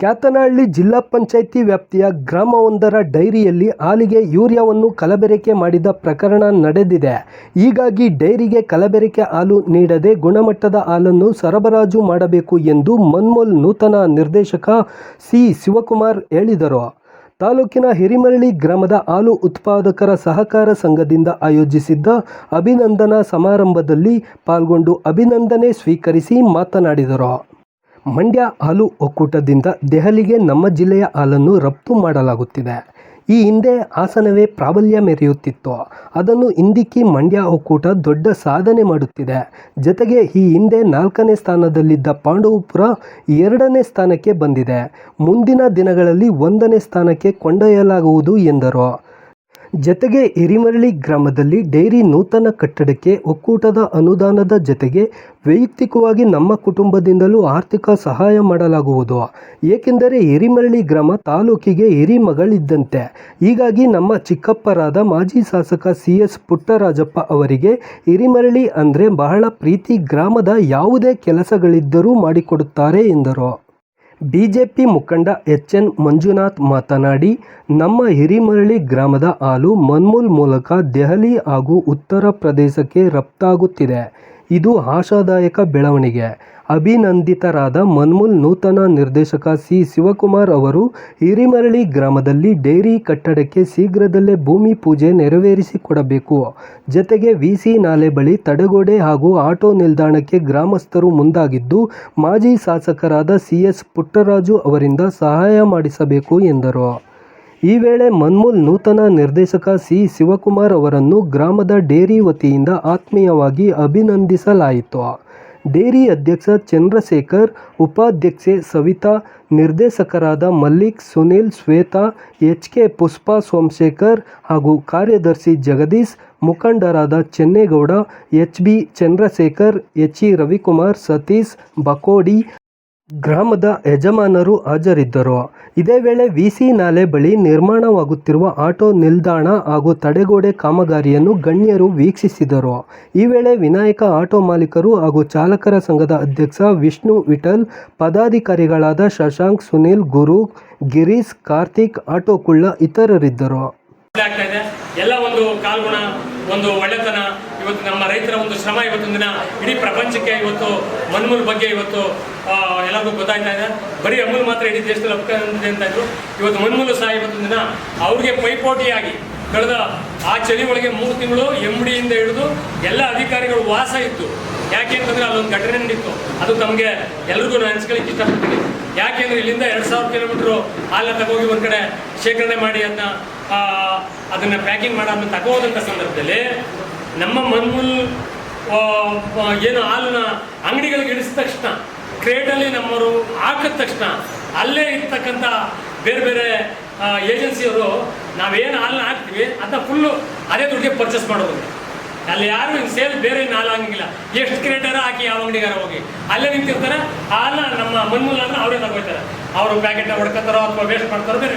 ಕ್ಯಾತನಹಳ್ಳಿ ಜಿಲ್ಲಾ ಪಂಚಾಯಿತಿ ವ್ಯಾಪ್ತಿಯ ಗ್ರಾಮವೊಂದರ ಡೈರಿಯಲ್ಲಿ ಹಾಲಿಗೆ ಯೂರಿಯಾವನ್ನು ಕಲಬೆರಕೆ ಮಾಡಿದ ಪ್ರಕರಣ ನಡೆದಿದೆ. ಹೀಗಾಗಿ ಡೈರಿಗೆ ಕಲಬೆರಕೆ ಹಾಲು ನೀಡದೆ ಗುಣಮಟ್ಟದ ಹಾಲನ್ನು ಸರಬರಾಜು ಮಾಡಬೇಕು ಎಂದು ಮನ್ಮೋಲ್ ನೂತನ ನಿರ್ದೇಶಕ ಸಿ. ಶಿವಕುಮಾರ್ ಹೇಳಿದರು. ತಾಲೂಕಿನ ಹಿರಿಮರಳಿ ಗ್ರಾಮದ ಹಾಲು ಉತ್ಪಾದಕರ ಸಹಕಾರ ಸಂಘದಿಂದ ಆಯೋಜಿಸಿದ್ದ ಅಭಿನಂದನಾ ಸಮಾರಂಭದಲ್ಲಿ ಪಾಲ್ಗೊಂಡು ಅಭಿನಂದನೆ ಸ್ವೀಕರಿಸಿ ಮಾತನಾಡಿದರು. ಮಂಡ್ಯ ಹಾಲು ಒಕ್ಕೂಟದಿಂದ ದೆಹಲಿಗೆ ನಮ್ಮ ಜಿಲ್ಲೆಯ ಹಾಲನ್ನು ರಫ್ತು ಮಾಡಲಾಗುತ್ತಿದೆ. ಈ ಹಿಂದೆ ಹಾಸನವೇ ಪ್ರಾಬಲ್ಯ ಮೆರೆಯುತ್ತಿತ್ತು. ಅದನ್ನು ಹಿಂದಿಕ್ಕಿ ಮಂಡ್ಯ ಒಕ್ಕೂಟ ದೊಡ್ಡ ಸಾಧನೆ ಮಾಡುತ್ತಿದೆ. ಜೊತೆಗೆ ಈ ಹಿಂದೆ ನಾಲ್ಕನೇ ಸ್ಥಾನದಲ್ಲಿದ್ದ ಪಾಂಡವಪುರ ಎರಡನೇ ಸ್ಥಾನಕ್ಕೆ ಬಂದಿದೆ. ಮುಂದಿನ ದಿನಗಳಲ್ಲಿ ಒಂದನೇ ಸ್ಥಾನಕ್ಕೆ ಕೊಂಡೊಯ್ಯಲಾಗುವುದು ಎಂದರು. ಜತೆಗೆ ಹಿರಿಮರಳಿ ಗ್ರಾಮದಲ್ಲಿ ಡೈರಿ ನೂತನ ಕಟ್ಟಡಕ್ಕೆ ಒಕ್ಕೂಟದ ಅನುದಾನದ ಜತೆಗೆ ವೈಯಕ್ತಿಕವಾಗಿ ನಮ್ಮ ಕುಟುಂಬದಿಂದಲೂ ಆರ್ಥಿಕ ಸಹಾಯ ಮಾಡಲಾಗುವುದು. ಏಕೆಂದರೆ ಹಿರಿಮರಳಿ ಗ್ರಾಮ ತಾಲೂಕಿಗೆ ಹಿರಿಮಗಳಿದ್ದಂತೆ ಹೀಗಾಗಿ ನಮ್ಮ ಚಿಕ್ಕಪ್ಪರಾದ ಮಾಜಿ ಶಾಸಕ ಸಿ ಎಸ್ ಪುಟ್ಟರಾಜಪ್ಪ ಅವರಿಗೆ ಹಿರಿಮರಳಿ ಅಂದರೆ ಬಹಳ ಪ್ರೀತಿ ಗ್ರಾಮದ ಯಾವುದೇ ಕೆಲಸಗಳಿದ್ದರೂ ಮಾಡಿಕೊಡುತ್ತಾರೆ ಎಂದರು. ಬಿಜೆಪಿ ಮುಖಂಡ ಎಚ್ ಎನ್ ಮಂಜುನಾಥ್ ಮಾತನಾಡಿ, ನಮ್ಮ ಹಿರಿಮರಳಿ ಗ್ರಾಮದ ಹಾಲು ಮನ್ಮೂಲ್ ಮೂಲಕ ದೆಹಲಿ ಹಾಗೂ ಉತ್ತರ ಪ್ರದೇಶಕ್ಕೆ ರಫ್ತಾಗುತ್ತಿದೆ. ಇದು ಆಶಾದಾಯಕ ಬೆಳವಣಿಗೆ. ಅಭಿನಂದಿತರಾದ ಮನ್ಮುಲ್ ನೂತನ ನಿರ್ದೇಶಕ ಸಿ. ಶಿವಕುಮಾರ್ ಅವರು ಹಿರಿಮರಳಿ ಗ್ರಾಮದಲ್ಲಿ ಡೈರಿ ಕಟ್ಟಡಕ್ಕೆ ಶೀಘ್ರದಲ್ಲೇ ಭೂಮಿ ಪೂಜೆ ನೆರವೇರಿಸಿಕೊಡಬೇಕು. ಜತೆಗೆ ವಿಸಿ ನಾಲೆ ಬಳಿ ತಡೆಗೋಡೆ ಹಾಗೂ ಆಟೋ ನಿಲ್ದಾಣಕ್ಕೆ ಗ್ರಾಮಸ್ಥರು ಮುಂದಾಗಿದ್ದು, ಮಾಜಿ ಶಾಸಕರಾದ ಸಿಎಸ್ ಪುಟ್ಟರಾಜು ಅವರಿಂದ ಸಹಾಯ ಮಾಡಿಸಬೇಕು ಎಂದರು. ಈ ವೇಳೆ ಮನ್ಮುಲ್ ನೂತನ ನಿರ್ದೇಶಕ ಸಿ. ಶಿವಕುಮಾರ್ ಅವರನ್ನು ಗ್ರಾಮದ ಡೇರಿ ವತಿಯಿಂದ ಆತ್ಮೀಯವಾಗಿ ಅಭಿನಂದಿಸಲಾಯಿತು. ಡೇರಿ ಅಧ್ಯಕ್ಷ ಚಂದ್ರಶೇಖರ್, ಉಪಾಧ್ಯಕ್ಷೆ ಸವಿತಾ, ನಿರ್ದೇಶಕರಾದ ಮಲ್ಲಿಕ್, ಸುನಿಲ್, ಶ್ವೇತಾ, ಎಚ್ ಕೆ ಪುಷ್ಪ ಸೋಮಶೇಖರ್ ಹಾಗೂ ಕಾರ್ಯದರ್ಶಿ ಜಗದೀಶ್, ಮುಖಂಡರಾದ Chennegowda, H B Chandrashekar, H E Ravikumar, Satish, Bakodi ಗ್ರಾಮದ ಯಜಮಾನರು ಹಾಜರಿದ್ದರು. ಇದೇ ವೇಳೆ ವಿಸಿ ನಾಲೆ ಬಳಿ ನಿರ್ಮಾಣವಾಗುತ್ತಿರುವ ಆಟೋ ನಿಲ್ದಾಣ ಹಾಗೂ ತಡೆಗೋಡೆ ಕಾಮಗಾರಿಯನ್ನು ಗಣ್ಯರು ವೀಕ್ಷಿಸಿದರು. ಈ ವೇಳೆ ವಿನಾಯಕ ಆಟೋ ಮಾಲೀಕರು ಹಾಗೂ ಚಾಲಕರ ಸಂಘದ ಅಧ್ಯಕ್ಷ ವಿಷ್ಣು ವಿಠಲ್, ಪದಾಧಿಕಾರಿಗಳಾದ ಶಶಾಂಕ್, ಸುನಿಲ್, ಗುರು, ಗಿರೀಶ್, ಕಾರ್ತಿಕ್ ಆಟೋ ಕುಳ್ಳ ಇತರರಿದ್ದರು ಎಲ್ಲ ಒಂದು ಕಾಲ್ಗುಣ, ಒಂದು ಒಳ್ಳೆತನ ಇವತ್ತು ನಮ್ಮ ರೈತರ ಒಂದು ಶ್ರಮ ಇವತ್ತೊಂದು ದಿನ, ಇಡೀ ಪ್ರಪಂಚಕ್ಕೆ ಇವತ್ತು ಮನ್ಮೂಲ್ ಬಗ್ಗೆ ಇವತ್ತು ಎಲ್ಲರಿಗೂ ಗೊತ್ತಾಯ್ತಾ ಇದೆ. ಬರೀ ಅಮೂಲ್ ಮಾತ್ರ ಇಡೀ ದೇಶದಲ್ಲಿ ಒಪ್ಕೊಂಡಿದೆ ಅಂತ ಇದ್ರು. ಇವತ್ತು ಮನ್ಮೂಲು ಸಹ ಇವತ್ತೊಂದು ದಿನ ಅವ್ರಿಗೆ ಪೈಪೋಟಿಯಾಗಿ ಕಳೆದ ಆ ಚಳಿ ಒಳಗೆ ಮೂರು ತಿಂಗಳು ಎಂ ಡಿಯಿಂದ ಹಿಡಿದು ಎಲ್ಲ ಅಧಿಕಾರಿಗಳು ವಾಸ ಇತ್ತು. ಯಾಕೆ ಅಂತಂದ್ರೆ ಅಲ್ಲೊಂದು ಘಟನೆ ನಡೀತು. ಅದು ತಮಗೆ ಎಲ್ರಿಗೂ ನಾನು ಅನ್ಸ್ಕೊಳ್ಳಿಕ್ಕೆ ಇಷ್ಟಪಡ್ತೀನಿ. ಯಾಕೆಂದ್ರೆ ಇಲ್ಲಿಂದ ಎರಡು ಸಾವಿರ ಕಿಲೋಮೀಟ್ರು ಹಾಲ ತಗೋಗಿ ಒಂದು ಕಡೆ ಶೇಖರಣೆ ಮಾಡಿ ಅದನ್ನ ಅದನ್ನ ಪ್ಯಾಕಿಂಗ್ ಮಾಡೋದನ್ನ ತಗೋದಂಥ ಸಂದರ್ಭದಲ್ಲಿ ನಮ್ಮ ಮನ್ಮೂಲ್ ಏನು ಹಾಲನ್ನ ಅಂಗಡಿಗಳಿಗೆ ಇಡಿಸಿದ ತಕ್ಷಣ ಕ್ರೇಟಲ್ಲಿ ನಮ್ಮವರು ಹಾಕಿದ ತಕ್ಷಣ, ಅಲ್ಲೇ ಇರ್ತಕ್ಕಂಥ ಬೇರೆ ಬೇರೆ ಏಜೆನ್ಸಿಯವರು ನಾವೇನು ಹಾಲನ್ನ ಹಾಕ್ತೀವಿ ಅದನ್ನ ಫುಲ್ಲು ಅದೇ ದುಡ್ಡಿಗೆ ಪರ್ಚೇಸ್ ಮಾಡೋದು. ಅಲ್ಲಿ ಯಾರು ಸೇಲ್ ಬೇರೆ ಹಾಲು ಹಂಗಿಲ್ಲ ಎಷ್ಟು ಕ್ರೇಟರ ಹಾಕಿ ಯಾವ ಅಂಗಡಿಗಾರ ಹೋಗಿ. ಅಲ್ಲೇ ನಿಂತಿರ್ತಾರೆ, ಹಾಲನ್ನ ನಮ್ಮ ಮನ್ಮೂಲ ಅಂದ್ರೆ ಅವರೇ ತಗೋತಾರೆ. ಅವರು ಪ್ಯಾಕೆಟ್ನ ಹೊಡ್ಕೋತಾರೋ ಅಥವಾ ವೇಸ್ಟ್ ಮಾಡ್ತಾರೋ ಬೇರೆ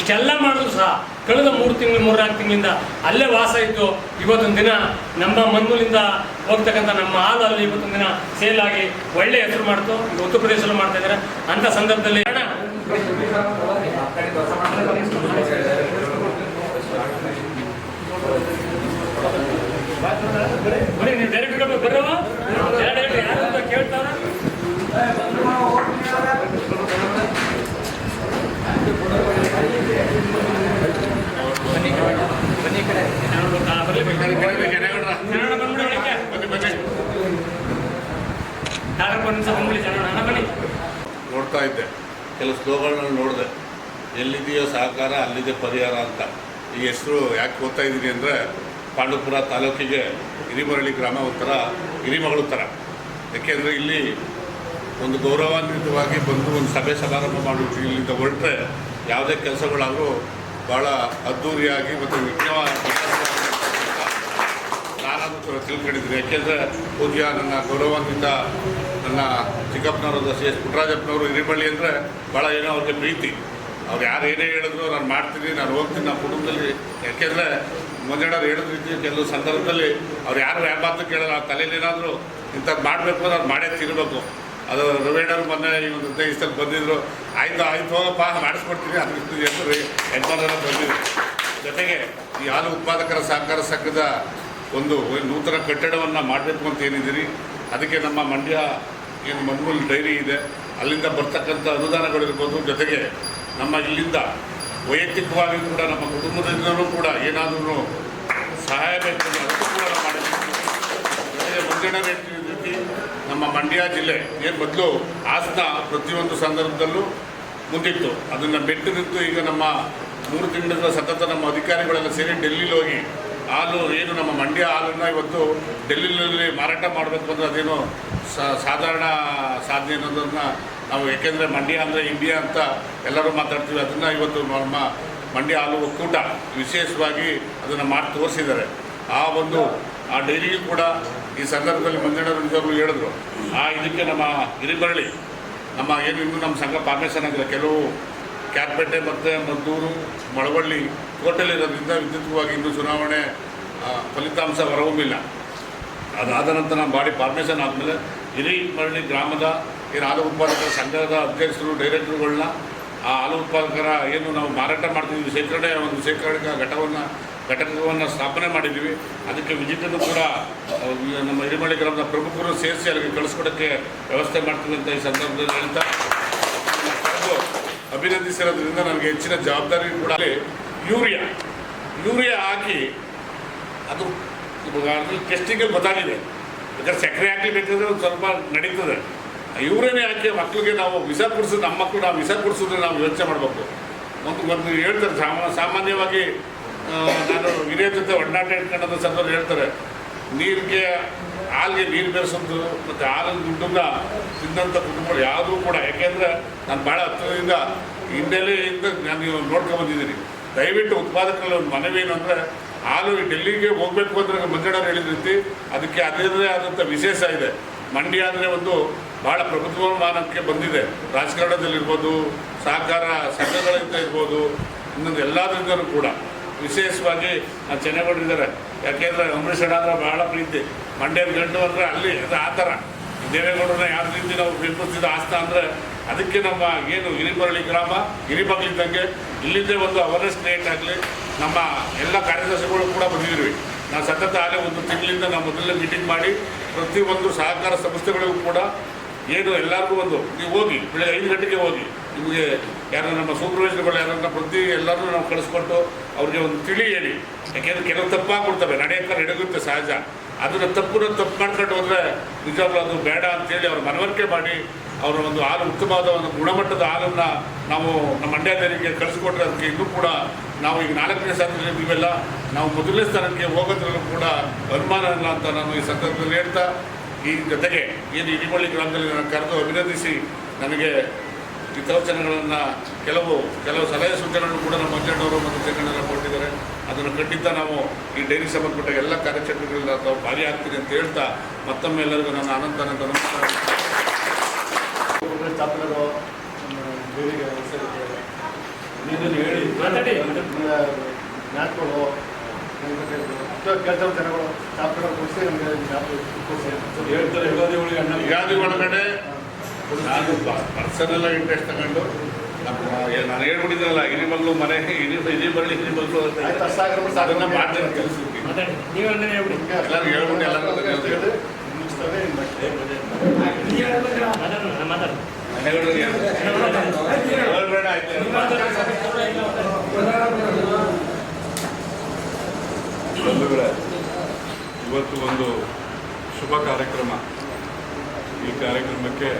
ಇಷ್ಟೆಲ್ಲ ಮಾಡಿದ್ರು ಸಹ ಕಳೆದ ಮೂರು ತಿಂಗಳು, ಮೂರ್ನಾಲ್ಕು ತಿಂಗಳಿಂದ ಅಲ್ಲೇ ವಾಸ ಇದ್ದು ಇವತ್ತೊಂದು ದಿನ ನಮ್ಮ ಮನ್ಮೂಲಿಂದ ಹೋಗ್ತಕ್ಕಂಥ ನಮ್ಮ ಹಾಲು ಅಲ್ಲಿ ಇವತ್ತೊಂದು ದಿನ ಸೇಲ್ ಆಗಿ ಒಳ್ಳೆ ಹೆಸರು ಮಾಡ್ತು. ಈಗ ಉತ್ತರ ಪ್ರದೇಶದಲ್ಲಿ ಮಾಡ್ತಾ ಇದ್ದಾರೆ. ಅಂಥ ಸಂದರ್ಭದಲ್ಲಿ ಬರೀ ನೀವು ಡೈರೆಕ್ಟ್ ಬರೋವಾ? ಡೈರೆಕ್ಟ್ ಯಾರು ಅಂತ ಕೇಳ್ತಾವ್ರ ಬನ್ನಿ ನೋಡ್ತಾ ಇದ್ದೆ ಕೆಲವು ಸ್ಲೋಗಳನ್ನ ನೋಡಿದೆ, ಎಲ್ಲಿದೆಯೋ ಸಹಕಾರ ಅಲ್ಲಿದೆ ಪರಿಹಾರ ಅಂತ. ಈ ಹೆಸರು ಯಾಕೆ ಓದ್ತಾ ಇದ್ದೀನಿ ಅಂದರೆ ಪಾಂಡವಪುರ ತಾಲೂಕಿಗೆ ಹಿರಿಮರಳಿ ಗ್ರಾಮ ಒಂಥರ ಹಿರಿಮಗಳು ಥರ. ಯಾಕೆಂದರೆ ಇಲ್ಲಿ ಒಂದು ಗೌರವಾನ್ವಿತವಾಗಿ ಬಂದು ಒಂದು ಸಭೆ ಸಮಾರಂಭ ಮಾಡಿಬಿಟ್ಟು ಇಲ್ಲಿಂದ ಹೊರಟ್ರೆ ಯಾವುದೇ ಕೆಲಸಗಳಾದರೂ ಭಾಳ ಅದ್ಧೂರಿಯಾಗಿ ಮತ್ತು ಮುಖ್ಯವಾದ ನಾನು ತ- ತಿಳ್ಕೊಂಡಿದ್ದೀನಿ ಯಾಕೆಂದರೆ ಪೂಜ್ಯ, ನನ್ನ ಗೌರವಾನ್ವಿತ ನನ್ನ ಚಿಕ್ಕಪ್ಪನವರು ಸಿ ಎಸ್ ಪುಟ್ಟರಾಜಪ್ಪನವರು ಹಿರಿಬಳ್ಳಿ ಅಂದರೆ ಭಾಳ ಏನೋ ಅವ್ರಿಗೆ ಪ್ರೀತಿ. ಅವ್ರು ಯಾರು ಏನೇ ಹೇಳಿದ್ರು ನಾನು ಮಾಡ್ತೀನಿ, ನಾನು ಹೋಗ್ತೀನಿ ನಮ್ಮ ಕುಟುಂಬದಲ್ಲಿ. ಯಾಕೆಂದರೆ ಮಂಜಣ್ಣವ್ರು ಹೇಳಿದ ರೀತಿ ಕೆಲವು ಸಂದರ್ಭದಲ್ಲಿ ಅವ್ರು ಯಾರು ವ್ಯಾಪಾರ ಕೇಳಲ್ಲ ಆ ತಲೆಯಲ್ಲಿ ಏನಾದರೂ ಇಂಥದ್ದು ಮಾಡಬೇಕು ಅಂದ್ರೆ ಅವ್ರು ಮಾಡೇ ತಿರ್ಬೇಕು ಅದು ರವೇಣರು ಮೊನ್ನೆ ಈ ಒಂದು ದೇಶದಲ್ಲಿ ಬಂದಿದ್ರು, ಆಯ್ತು ಆಯ್ತು ಹೋಗಪ್ಪ, ಮಾಡಿಸ್ಕೊಡ್ತೀನಿ ಇಷ್ಟು ಹೆಸರು ಎಂಟರ ಬಂದಿದ್ರು. ಜೊತೆಗೆ ಈ ಹಾಲು ಉತ್ಪಾದಕರ ಸಹಕಾರ ಸಂಘದ ಒಂದು ನೂತನ ಕಟ್ಟಡವನ್ನು ಮಾಡಬೇಕು ಅಂತ ಏನಿದ್ದೀರಿ? ಅದಕ್ಕೆ ನಮ್ಮ ಮಂಡ್ಯ ಏನು ಮನ್ಮೂಲ್ ಡೈರಿ ಇದೆ, ಅಲ್ಲಿಂದ ಬರ್ತಕ್ಕಂಥ ಅನುದಾನಗಳಿರ್ಬೋದು, ಜೊತೆಗೆ ನಮ್ಮ ಇಲ್ಲಿಂದ ವೈಯಕ್ತಿಕವಾಗಿ ಕೂಡ ನಮ್ಮ ಕುಟುಂಬದಿಂದಲೂ ಕೂಡ ಏನಾದರೂ ಸಹಾಯ ಬೇಕು ಅದಕ್ಕೂ ಮಾಡಿದ್ದೀವಿ. ರೀತಿ ನಮ್ಮ ಮಂಡ್ಯ ಜಿಲ್ಲೆ ಏನು ಮೊದಲು ಆಸ್ತ ಪ್ರತಿಯೊಂದು ಸಂದರ್ಭದಲ್ಲೂ ಮುಂದಿತ್ತು. ಅದನ್ನು ಬಿಟ್ಟು ನಿಂತು ಈಗ ನಮ್ಮ ಮೂರು ತಿಂಗಳ ಸತತ ನಮ್ಮ ಅಧಿಕಾರಿಗಳೆಲ್ಲ ಸೇರಿ ಡೆಲ್ಲಿಲಿ ಹೋಗಿ ಹಾಲು ಏನು ನಮ್ಮ ಮಂಡ್ಯ ಹಾಲನ್ನು ಇವತ್ತು ಡೆಲ್ಲಿನಲ್ಲಿ ಮಾರಾಟ ಮಾಡಬೇಕು ಅಂದರೆ ಅದೇನು ಸಾಧಾರಣ ಸಾಧ್ಯ ಅನ್ನೋದನ್ನು ನಾವು ಏಕೆಂದರೆ ಮಂಡ್ಯ ಅಂದರೆ ಇಂಡಿಯಾ ಅಂತ ಎಲ್ಲರೂ ಮಾತಾಡ್ತೀವಿ. ಅದನ್ನು ಇವತ್ತು ನಮ್ಮ ಮಂಡ್ಯ ಹಾಲು ಒಕ್ಕೂಟ ವಿಶೇಷವಾಗಿ ಅದನ್ನು ಮಾಡಿ ತೋರಿಸಿದ್ದಾರೆ. ಆ ಒಂದು, ಆ ಡೈರಿಗೂ ಕೂಡ ಈ ಸಂದರ್ಭದಲ್ಲಿ ಮಂಜಣ್ಣ ನಿಜವಾಗ್ಲೂ ಹೇಳಿದ್ರು. ಆ ಇದಕ್ಕೆ ನಮ್ಮ ಗಿರಿಬರಳಿ ನಮ್ಮ ಏನು ಇನ್ನೂ ನಮ್ಮ ಸಂಘ ಫಾರ್ಮೇಷನ್ ಆಗಿಲ್ಲ ಕೆಲವು ಕ್ಯಾರ್ಪೇಟೆ ಮತ್ತು ಮದ್ದೂರು, ಮಳವಳ್ಳಿ ಕೋಟೆಲಿರೋದ್ರಿಂದ ವಿದ್ಯುತ್ವಾಗಿ ಇನ್ನೂ ಚುನಾವಣೆ ಫಲಿತಾಂಶ ಹೊರಹೊಮ್ಮಿಲ್ಲ ಅದಾದ ನಂತರ ಬಾಡಿ ಫಾರ್ಮೇಷನ್ ಆದಮೇಲೆ ಹಿರಿಮರಳಿ ಗ್ರಾಮದ ಏನು ಹಾಲು ಉತ್ಪಾದಕರ ಸಂಘದ ಅಧ್ಯಕ್ಷರು ಡೈರೆಕ್ಟ್ರುಗಳನ್ನ ಆ ಹಾಲು ಉತ್ಪಾದಕರ ಏನು ನಾವು ಮಾರಾಟ ಮಾಡ್ತಿದ್ದೀವಿ ಶೇಖರಣೆ ಒಂದು ಶೇಖರಣೆ ಘಟವನ್ನು, ಘಟಕವನ್ನು ಸ್ಥಾಪನೆ ಮಾಡಿದ್ದೀವಿ ಅದಕ್ಕೆ ವಿಜಿಟನ್ನು ಕೂಡ ನಮ್ಮ ಹಿರಿಮಳ್ಳಿ ಗ್ರಾಮದ ಪ್ರಮುಖರು ಸೇರಿಸಿ ಅಲ್ಲಿಗೆ ಕಳಿಸ್ಕೊಡೋಕ್ಕೆ ವ್ಯವಸ್ಥೆ ಮಾಡ್ತೀವಿ ಅಂತ ಈ ಸಂದರ್ಭದಲ್ಲಿ ಹೇಳ್ತಾ ಅಭಿನಂದಿಸಿರೋದ್ರಿಂದ ನನಗೆ ಹೆಚ್ಚಿನ ಜವಾಬ್ದಾರಿ ಕೂಡ ಯೂರಿಯಾ. ಯೂರಿಯಾ ಹಾಕಿ ಅದು ಅದ್ರಲ್ಲಿ ಟೆಸ್ಟಿಂಗ್ ಗೊತ್ತಾಗಿದೆ ಯಾಕಂದ್ರೆ ಸಕ್ಕರೆ ಹಾಕಿ ಬೇಕಂದ್ರೆ ಒಂದು ಸ್ವಲ್ಪ ನಡೀತದೆ. ಇವರೇನೆ ಹಾಕಿ ಮಕ್ಕಳಿಗೆ ನಾವು ವಿಷ ಕೊಡಿಸೋದು, ನಮ್ಮ ಮಕ್ಕಳು ನಾವು ವಿಷ ಕೊಡಿಸೋದ್ರೆ ನಾವು ಯೋಚನೆ ಮಾಡಬೇಕು. ಒಂದು ಒಂದು ಹೇಳ್ತಾರೆ, ಸಾಮಾ, ಸಾಮಾನ್ಯವಾಗಿ ನಾನು ಹಿರಿಯ ಜೊತೆ ಒಡನಾಟ ಇಟ್ಕೊಂಡಂಥ ಸಂದರ್ಭ ಹೇಳ್ತಾರೆ, ನೀರಿಗೆ ಹಾಲಿಗೆ ನೀರು ಬೆರೆಸೋದು ಮತ್ತು ಹಾಲಿನ ದುಡ್ಡನ್ನು ತಿಂದಂಥ ಕುಟುಂಬಗಳು ಯಾವುದೂ ಕೂಡ. ಯಾಕೆಂದರೆ ನಾನು ಭಾಳ ಹತ್ತಿರದಿಂದ ಹಿನ್ನೆಲೆಯಿಂದ ನಾನು ಇವಾಗ ನೋಡ್ಕೊಂಡು ಬಂದಿದ್ದೀನಿ. ದಯವಿಟ್ಟು ಉತ್ಪಾದಕರಲ್ಲಿ ಒಂದು ಮನವಿ ಏನು ಅಂದರೆ, ಹಾಲು ಡೆಲ್ಲಿಗೆ ಹೋಗಬೇಕು ಅಂದರೆ ಮಂಜಣ್ಣವ್ರು ಹೇಳಿದ ರೀತಿ ಅದಕ್ಕೆ ಅದರದೇ ಆದಂಥ ವಿಶೇಷ ಇದೆ. ಮಂಡಿ ಆದರೆ ಒಂದು ಭಾಳ ಪ್ರಭುತ್ವಮಾನಕ್ಕೆ ಬಂದಿದೆ. ರಾಜಕಾರಣದಲ್ಲಿರ್ಬೋದು, ಸಹಕಾರ ಸಂಘಗಳಿಂದ ಇರ್ಬೋದು, ಇನ್ನೊಂದು ಎಲ್ಲದರಿಂದಲೂ ಕೂಡ. ವಿಶೇಷವಾಗಿ ನಾನು ಚೆನ್ನಾಗಿದ್ದಾರೆ ಯಾಕೆಂದರೆ ಅಂಬರೀಷ್ ಅಣ್ಣ ಅಂದರೆ ಭಾಳ ಪ್ರೀತಿ. ಮಂಡ್ಯದ ಗಂಡು ಅಂದರೆ ಅಲ್ಲಿ ಅದು ಆ ಥರ. ದೇವೇಗೌಡರನ್ನ ಯಾವ ರೀತಿ ನಾವು ಬೆಂಬಲಿಸಿದ ಆಸ್ತ ಅಂದರೆ ಅದಕ್ಕೆ ನಮ್ಮ ಏನು ಹಿರಿಮರಳಿ ಗ್ರಾಮ ಹಿರಿಬಾಗ್ಲಿದ್ದಂಗೆ ಇಲ್ಲಿಂದೇ ಒಂದು ಅವೇರ್ನೆಸ್ ಕ್ರಿಯೇಟ್ ಆಗಲಿ ನಮ್ಮ ಎಲ್ಲ ಕಾರ್ಯದರ್ಶಿಗಳು ಕೂಡ ಬಂದಿದ್ದೀವಿ ನಾವು ಸತತ ಆಗಲೇ ಒಂದು ತಿಂಗಳಿಂದ ನಾವು ಮೊದಲನೇ ಮೀಟಿಂಗ್ ಮಾಡಿ ಪ್ರತಿಯೊಂದು ಸಹಕಾರ ಸಂಸ್ಥೆಗಳಿಗೂ ಕೂಡ ಏನು ಎಲ್ಲರಿಗೂ ಒಂದು ನೀವು ಹೋಗಿ, ಬೆಳಗ್ಗೆ ಐದು ಗಂಟೆಗೆ ಹೋಗಿ, ನಿಮಗೆ ಯಾರು ನಮ್ಮ ಸೂಪರ್ವೈಸರ್ಗಳು ಯಾರನ್ನ ಪ್ರತಿ ಎಲ್ಲರೂ ನಾವು ಕಳಿಸ್ಕೊಟ್ಟು ಅವ್ರಿಗೆ ಒಂದು ತಿಳಿ ಹೇಳಿ. ಯಾಕೆಂದ್ರೆ ಕೆಲವು ತಪ್ಪಾಗ್ಬಿಡ್ತವೆ ನಡೆಯೋಕೆ ನಡೆಯುತ್ತೆ ಸಹಜ. ಅದನ್ನು ತಪ್ಪನ್ನು ತಪ್ಪು ಮಾಡ್ಕೊಂಡು ಹೋದರೆ ನಿಜವಾಗ್ಲೂ ಅದು ಬೇಡ ಅಂತೇಳಿ ಅವ್ರ ಮನವರಿಕೆ ಮಾಡಿ ಅವರ ಒಂದು ಹಾಲು ಉತ್ತಮವಾದ ಒಂದು ಗುಣಮಟ್ಟದ ಹಾಲನ್ನು ನಾವು ನಮ್ಮ ಮಂಡ್ಯ ಡೈರಿಗೆ ಕಳಿಸ್ಕೊಟ್ರೆ ಅದಕ್ಕೆ ಇನ್ನೂ ಕೂಡ ನಾವು ಈಗ ನಾಲ್ಕನೇ ಸ್ಥಾನದಲ್ಲಿ ಇವೆಲ್ಲ ನಾವು ಮೊದಲನೇ ಸ್ಥಾನಕ್ಕೆ ಹೋಗೋದ್ರಲ್ಲೂ ಕೂಡ ಅನುಮಾನ ಇಲ್ಲ ಅಂತ ನಾನು ಈ ಸಂದರ್ಭದಲ್ಲಿ ಹೇಳ್ತಾ, ಈ ಜೊತೆಗೆ ಏನು ಇಡಿಮಳ್ಳಿ ಗ್ರಾಮದಲ್ಲಿ ನಾನು ಕರೆದು ಅಭಿನಂದಿಸಿ ನನಗೆ ಹಿತವಚನಗಳನ್ನು ಕೆಲವು ಕೆಲವು ಸಲಹೆ ಸೂಚನೆಗಳನ್ನು ಕೂಡ ನಮ್ಮ ಮಂಜಣ್ಣವರು ಮತ್ತು ಚೆಂಗಣ್ಣರ ಕೊಟ್ಟಿದ್ದಾರೆ. ಅದನ್ನು ಖಂಡಿತ ನಾವು ಈ ಡೈರಿ ಸಂಬಂಧಪಟ್ಟ ಎಲ್ಲ ಕಾರ್ಯಚಟುವಟಿಕೆಗಳಲ್ಲಿ ನಾವು ಭಾಗಿಯಾಗ್ತೀನಿ ಅಂತ ಹೇಳ್ತಾ ಮತ್ತೊಮ್ಮೆ ಎಲ್ಲರಿಗೂ ನನ್ನ ಅನಂತ ಅನಂತ ನಮಸ್ಕಾರ ಹೇಳ್ತಾರೆ ಯುಗಾದಿ ಒಳಗಡೆ ನಾನು ಪರ್ಸನಲ್ ಇಂಟ್ರೆಸ್ಟ್ ತಗೊಂಡು ನಾನು ಹೇಳ್ಬಿಟ್ಟಿದ್ರಲ್ಲ ಹಿರಿಮಗಳು ಮನೆ ಇಲ್ಲಿ ಹಿರಿ ಬರಲಿ ಇಲ್ಲಿ ಅಷ್ಟಾಗ್ರಹ ಅದನ್ನ ಮಾಡ್ತೀನಿ ಕೆಲಸಕ್ಕೆ. ಎಲ್ಲರೂ ಹೇಳ್ಬಿಟ್ಟು ಎಲ್ಲರೂ ಹೇಳ್ಬೇಡ ಆಯ್ತು. ಇವತ್ತು ಒಂದು ಶುಭ ಕಾರ್ಯಕ್ರಮ. ಈ ಕಾರ್ಯಕ್ರಮಕ್ಕೆ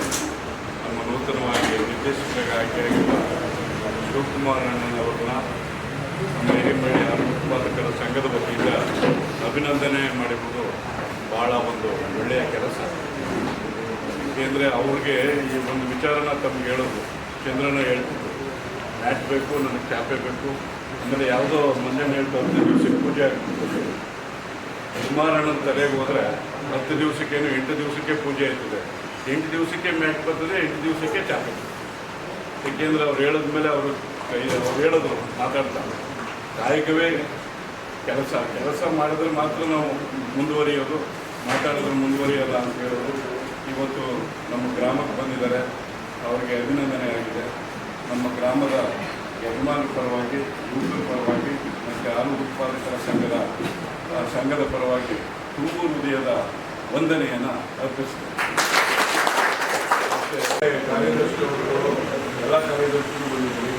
ನಮ್ಮ ನೂತನವಾಗಿ ನಿರ್ದೇಶಕರಾಗಿ ಆಯ್ಕೆಯಾಗಿರುವ ಶಿವಕುಮಾರ್ ಅಣ್ಣನವ್ರನ್ನ ನಮ್ಮ ಹಾಲು ಉತ್ಪಾದಕರ ಸಂಘದ ವತಿಯಿಂದ ಅಭಿನಂದನೆ ಮಾಡಿರುವುದು ಭಾಳ ಒಂದು ಒಳ್ಳೆಯ ಕೆಲಸ. ಏಕೆಂದರೆ ಅವ್ರಿಗೆ ಈ ಒಂದು ವಿಚಾರನ ತಮ್ಗೆ ಹೇಳೋದು, ಚಂದ್ರನ ಹೇಳ್ತಿದ್ರು. ಮ್ಯಾಟ್ ಬೇಕು, ನನಗೆ ಚಾಪೆ ಬೇಕು. ಆಮೇಲೆ ಯಾವುದೋ ಮೊನ್ನೆ ಹೇಳ್ತಾ ದಿವಸಕ್ಕೆ ಪೂಜೆ ಕುಮಾರ್ ಕುಮಾರಣ್ಣನ ತಲೆಗೆ ಹೋದರೆ ಹತ್ತು ದಿವಸಕ್ಕೇನು ಎಂಟು ದಿವಸಕ್ಕೆ ಪೂಜೆ ಆಯ್ತದೆ. ಎಂಟು ದಿವಸಕ್ಕೆ ಮ್ಯಾಟ್ ಬರ್ತದೆ, ಎಂಟು ದಿವಸಕ್ಕೆ ಚಾಪೆ. ಏಕೆಂದರೆ ಅವ್ರು ಹೇಳಿದ್ಮೇಲೆ ಅವರು ಕೈ ಅವ್ರು ಹೇಳಿದ್ರು ಮಾತಾಡ್ತಾರೆ ಕಾಯಕವೇ ಕೆಲಸ. ಕೆಲಸ ಮಾಡಿದ್ರೆ ಮಾತ್ರ ನಾವು ಮುಂದುವರಿಯೋದು, ಮಾತಾಡಿದ್ರೆ ಮುಂದುವರಿಯೋಲ್ಲ ಅಂತ ಹೇಳೋದು ಇವತ್ತು ನಮ್ಮ ಗ್ರಾಮಕ್ಕೆ ಬಂದಿದ್ದಾರೆ. ಅವರಿಗೆ ಅಭಿನಂದನೆ ಆಗಿದೆ. ನಮ್ಮ ಗ್ರಾಮದ ಯಜಮಾನ ಪರವಾಗಿ ಯುವಕರ ಪರವಾಗಿ, ಮತ್ತು ಹಾಲು ಉತ್ಪಾದಕರ ಸಂಘದ ಸಂಘದ ಪರವಾಗಿ ತುಂಬು ಹೃದಯದ ವಂದನೆಯನ್ನು ಕಾರ್ಯದರ್ಶಿಗಳು ಎಲ್ಲ ಕಾರ್ಯದರ್ಶಿಗಳು ಬಂದಿದ್ದೀವಿ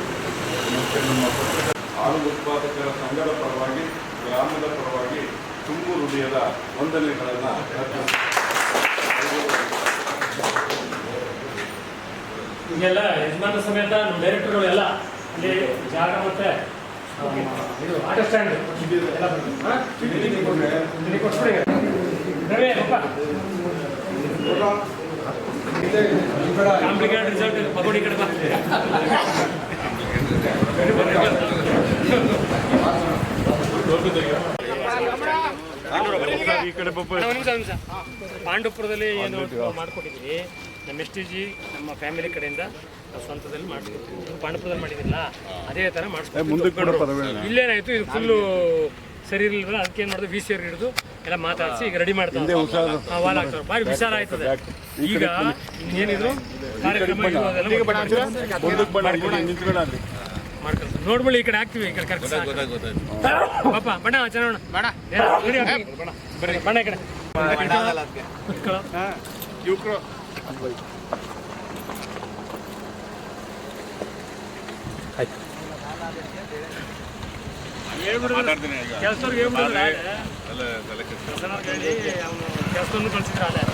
ಮತ್ತು ನಮ್ಮ ಪಕ್ಷದ ಹಾಲು ಉತ್ಪಾದಕರ ಸಂಘದ ಪರವಾಗಿ ಗ್ರಾಮದ ಪರವಾಗಿ ತುಂಬು ಹೃದಯದ ವಂದನೆಗಳನ್ನು ಈಗೆಲ್ಲ ಯಜಮಾನ ಸಮೇತ ನಮ್ಮ ಡೈರೆಕ್ಟರ್ಗಳು ಎಲ್ಲ ಅಲ್ಲಿ ಜಾಗ ಮತ್ತೆ ಇದು ಆಟೋ ಸ್ಟ್ಯಾಂಡ್ ಕೊಟ್ಬಿಡಿ. ರವಿ, ಅಪ್ಪ. ಕಾಂಪ್ಲಿಕೇಟೆಡ್ ರಿಸಲ್ಟ್ ಪಗೋಡಿ ಕಡೆ. ಈ ಕಡೆ ಪಾಂಡುಪುರದಲ್ಲಿ ಏನು ಮಾಡ್ಕೊಟ್ಟಿದ್ವಿ ನಮ್ಮ ಎಸ್ ಟಿ ಜಿ ನಮ್ಮ ಫ್ಯಾಮಿಲಿ ಕಡೆಯಿಂದ ನಾವು ಸ್ವಂತದಲ್ಲಿ ಮಾಡಿಸ್ಕೊಡ್ತೀವಿ ಪಾಂಡುಪುರದಲ್ಲಿ ಮಾಡಿದಿಲ್ಲ ಅದೇ ಥರ ಮಾಡಿಸ್ಕೊಡ್ತೀವಿ ಇಲ್ಲೇನಾಯಿತು? ಇದು ಫುಲ್ಲು ಸರಿ ಇರಲಿಲ್ಲ ಅದಕ್ಕೆ ಏನು ಮಾಡಿದ್ರು ವಿ ಸಿ ಆರ್ ಹಿಡಿದು ಎಲ್ಲ ಮಾತಾಡಿಸಿ ಈಗ ರೆಡಿ ಮಾಡ್ತಾರೆ ವಾಲ್ ಹಾಕ್ತಾರೆ. ಭಾರಿ ವಿಚಾರ ಆಯ್ತದೆ. ಈಗ ಏನಿದ್ರು ನೋಡ್ಬಿಡಿ ಈ ಕಡೆ ಹಾಕ್ತೀವಿ ಈ ಕಡೆ ಕರೆಕ್ಟ್ ಪಾಪ ಬಣ್ಣ ಚೆನ್ನಾಗೋಣ ಬಣ್ಣ. ಈ ಕಡೆ. ಯುವಕರು ಹೇಳ್ಬಿಡಿದ್ರೆ